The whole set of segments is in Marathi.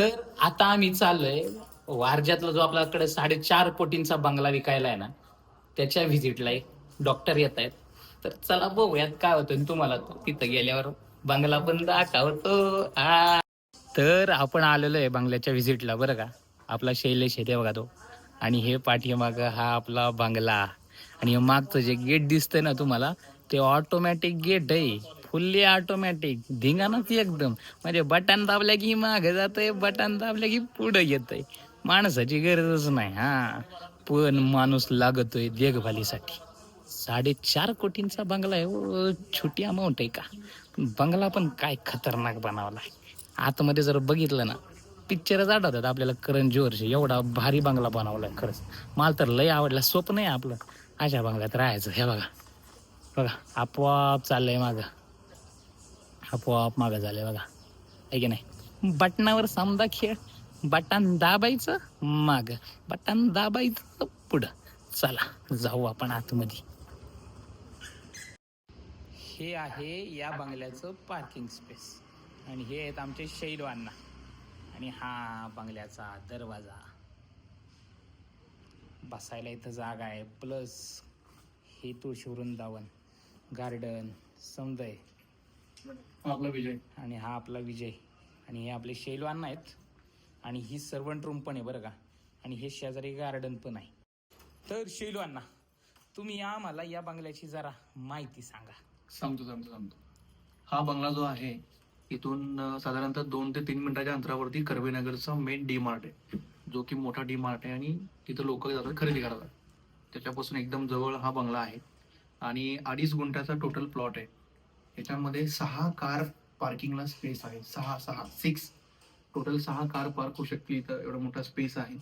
तर आता आम्ही चाललोय वारज्यातला जो आपल्याकडे साडेचार कोटींचा बंगला विकायला आहे ना त्याच्या व्हिजिटला एक डॉक्टर येत आहेत. तर चला बघूयात काय होतं आणि तुम्हाला तो तिथं गेल्यावर बंगला पण दाखवतो आ. तर आपण आलेलो आहे बंगल्याच्या व्हिजिटला बरं का? आपला शैलेश आहे ते बघा तो. आणि हे पाठीमाग हा आपला बंगला. आणि मागचं जे गेट दिसतंय ना तुम्हाला ते ऑटोमॅटिक गेट आहे. फुल्ली ऑटोमॅटिक धिंगाणाच एकदम. म्हणजे बटन दाबल्या की मागे जातंय बटन दाबल्या की पुढं येतंय. माणसाची गरजच नाही हा. पण माणूस लागतोय देखभालीसाठी. साडेचार कोटींचा बंगला आहे छोटी अमाऊंट आहे का? बंगला पण काय खतरनाक बनवला आतमध्ये जर बघितलं ना पिक्चरच आठवतात आपल्याला करण जोहरचे एवढा भारी बंगला बनवलाय खरंच. मला तर लय आवडला स्वप्न आहे आपलं. अशा बंगल्यात राहायचं हे बघा. बघा आपोआप चाललंय मागं. आपोआप मागं झाले बघा. आहे की नाही? बटनावर समजा खेळ बटन दाबायचं माग. बटन दाबायचं पुढं. चला जाऊ आपण आतमध्ये. हे आहे या बंगल्याचं पार्किंग स्पेस आणि हे आहेत आमचे शैलवांना. आणि हा बंगल्याचा दरवाजा. बसायला इथं जागा आहे. प्लस हे तुळशी वृंदावन गार्डन समदय. आपला विजय. आणि हा आपला विजय. आणि हे आपले शैलवान आहेत आणि ही सर्वंट रूम पण आहे बरं का. आणि हे शेजारी गार्डन पण आहे. तर शैलवांना तुम्ही आम्हाला या बंगल्याची जरा माहिती सांगा. सांगतो सांगतो सांगतो. हा बंगला जो आहे इथून साधारणतः दोन ते तीन मिनिटाच्या अंतरावरती कर्वेनगरचा मेन डी मार्ट आहे. जो की मोठा डी मार्ट आहे आणि तिथं लोक जातात खरेदी करायला. त्याच्यापासून एकदम जवळ हा बंगला आहे. आणि अडीच गुंठ्याचा टोटल प्लॉट आहे. त्याच्यामध्ये सहा कार पार्किंगला स्पेस आहे. सहा सहा सिक्स टोटल सहा कार पार्क होऊ शकतील इथं. एवढा मोठा स्पेस आहे.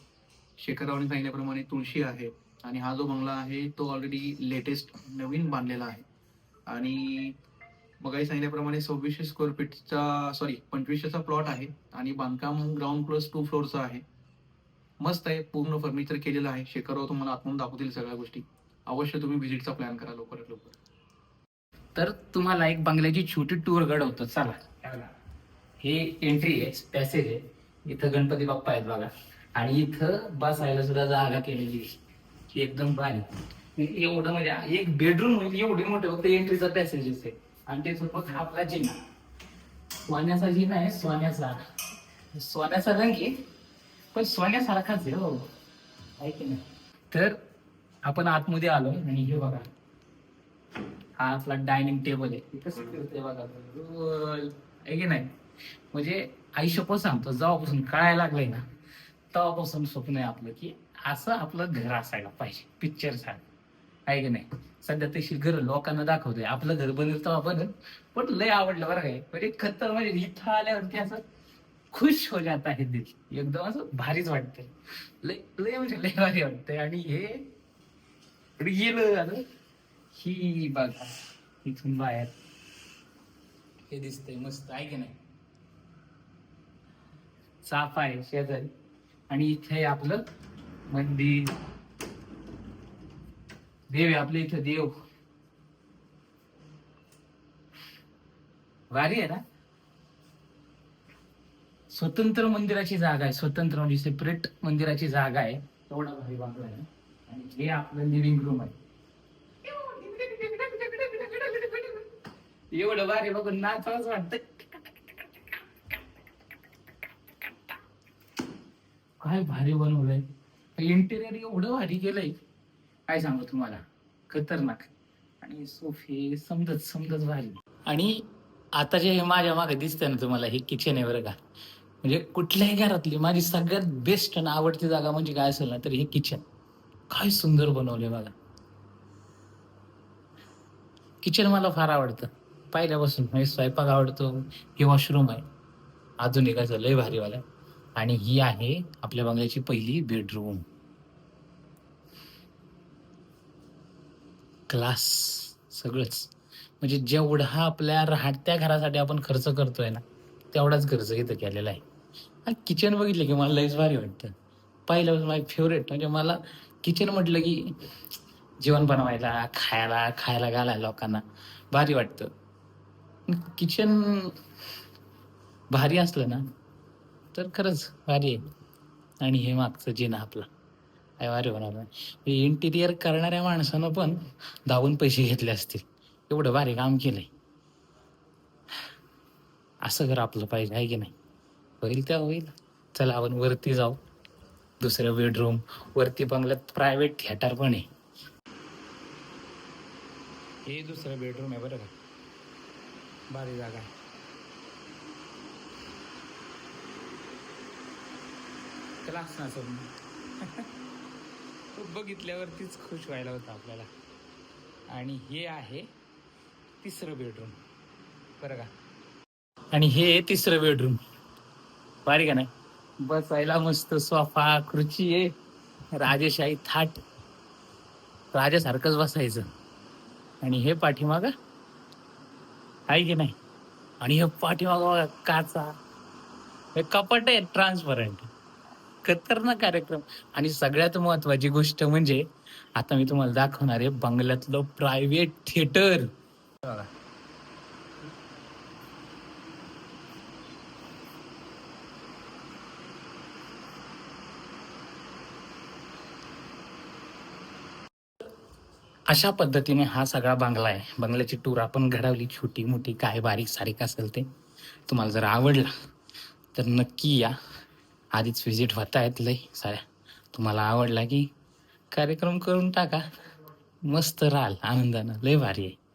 शेखररावने सांगितल्याप्रमाणे तुळशी आहे आणि हा जो बंगला आहे तो ऑलरेडी लेटेस्ट नवीन बांधलेला आहे. आणि मगाही सांगितल्याप्रमाणे सव्वीसशे स्क्वेअर फीटचा सॉरी पंचवीसशेचा प्लॉट आहे आणि बांधकाम ग्राउंड प्लस टू फ्लोअरचा आहे. मस्त आहे पूर्ण फर्निचर केलेलं आहे. शेखरराव तुम्हाला आतून दाखवतील सगळ्या गोष्टी. अवश्य तुम्ही व्हिजिटचा प्लॅन करा लवकरात लवकर. तर तुम्हाला एक बंगल्याची छोटी टूर घडवतो. चला. हे एंट्री आहे पॅसेज आहे. इथं गणपती बाप्पा आहेत बघा. आणि इथं बसायला सुद्धा जागा केलेली एकदम भारी. एवढं म्हणजे एक बेडरूम म्हणजे एवढी मोठे. फक्त एंट्रीचा पॅसेज आहे. आणि ते फक्त आपला जिना. सोन्याचा जिना आहे सोन्याचा. सोन्याचा रंग आहे पण सोन्यासारखाच आहे हो. ऐक की तर आपण आतमध्ये आलो आणि हे बघा. हा आपला डायनिंग टेबल आहे. इथं फिरते बघा. गोल. आहे की नाही? म्हणजे आयुष्यपण सांगतो जेव्हापासून कळायला लागलंय ना तेव्हापासून स्वप्न आहे आपलं की असं आपलं घर असायला पाहिजे. पिक्चर सारखं. आहे की नाही? सध्या तशी घर लोकांना दाखवतोय. आपलं घर बनेल तेव्हा बनल. पण लय आवडलं बरं काय म्हणजे खतर म्हणजे इथं आल्यावरती असं खुश हो जात आहे दिल एकदम असं भारीच वाटतंय. लय लय म्हणजे लय भारी वाटतंय. आणि हे आता. ही बघा इथून बाहेर. हे दिसतंय मस्त आहे की नाही? चाफा आहे शेजारी. आणि इथे आपलं मंदिर. देव आहे आपल्या इथं देव. भारी आहे ना? स्वतंत्र मंदिराची जागा आहे. स्वतंत्र म्हणजे सेपरेट मंदिराची जागा आहे. एवढा भारी बांगला आहे. आणि हे आपलं लिव्हिंग रूम आहे. एवढं भारी बघून नाचावंच वाटत काय भारी बनवलंय. इंटेरियर एवढं भारी केलंय. काय सांगू तुम्हाला? खतरनाक. आणि सोफे समजत समजत भारी. आणि आता जे हे माझ्या मागे दिसतंय ना तुम्हाला हे किचन आहे बरं का? म्हणजे कुठल्याही घरातली माझी सगळ्यात बेस्ट आणि आवडती जागा म्हणजे काय असेल ना तर हे किचन काय सुंदर बनवले बघा. किचन मला फार आवडतं. पहिल्यापासून म्हणजे स्वयंपाक आवडतो हे वॉशरूम आहे. आधुनिकाचं लय भारीवाला आणि ही आहे आपल्या बंगल्याची पहिली बेडरूम क्लास सगळंच. म्हणजे जेवढा आपल्या राहत्या घरासाठी आपण खर्च करतोय ना तेवढाच खर्च इथं केलेला आहे. आणि किचन बघितलं की मला लयच भारी वाटतं. पहिल्यापासून माझी फेवरेट म्हणजे मला किचन म्हटलं की जेवण बनवायला खायला खायला घालायला लोकांना भारी वाटतं. किचन भारी असलं ना तर खरंच भारी आहे. आणि हे मागचं जिना आपला. काय भारी होणार हे इंटिरियर करणाऱ्या माणसानं पण धावून पैसे घेतले असतील. एवढं भारी काम केलंय. असं घर आपलं पाहिजे आहे की नाही? होईल त्या होईल. चला आपण वरती जाऊ. दुसरं बेडरूम वरती बंगल्यात प्रायव्हेट थिएटर पण आहे. हे दुसरं बेडरूम आहे बरं का. भारी जागा. आहे क्लास सर तो बघितल्यावरतीच खुश व्हायला होतं आपल्याला. आणि हे आहे तिसरं बेडरूम बरं का? आणि हे तिसरं बेडरूम भारी का नाही? बसायला मस्त सोफा खुर्ची आहे. राजेशाही थाट. राजासारखंच बसायचं. आणि हे पाठीमागा आहे की नाही? आणि हे पाठीमागा काचा. हे कपाट आहे ट्रान्सपरंट खतरनाक कार्यक्रम. आणि सगळ्यात महत्वाची गोष्ट म्हणजे आता मी तुम्हाला दाखवणार आहे बंगल्यातलं प्रायव्हेट थिएटर अशा पद्धतीने हा सगळा बंगला आहे. बंगल्याची टूर आपण घडवली. छोटी मोठी काय बारीक सारीक असेल ते. तुम्हाला जर आवडला तर नक्की या. आधीच व्हिजिट होता आहेत लय साऱ्या. तुम्हाला आवडला की कार्यक्रम करून टाका. मस्त राहाल. आनंदानं. लय भारी आहे.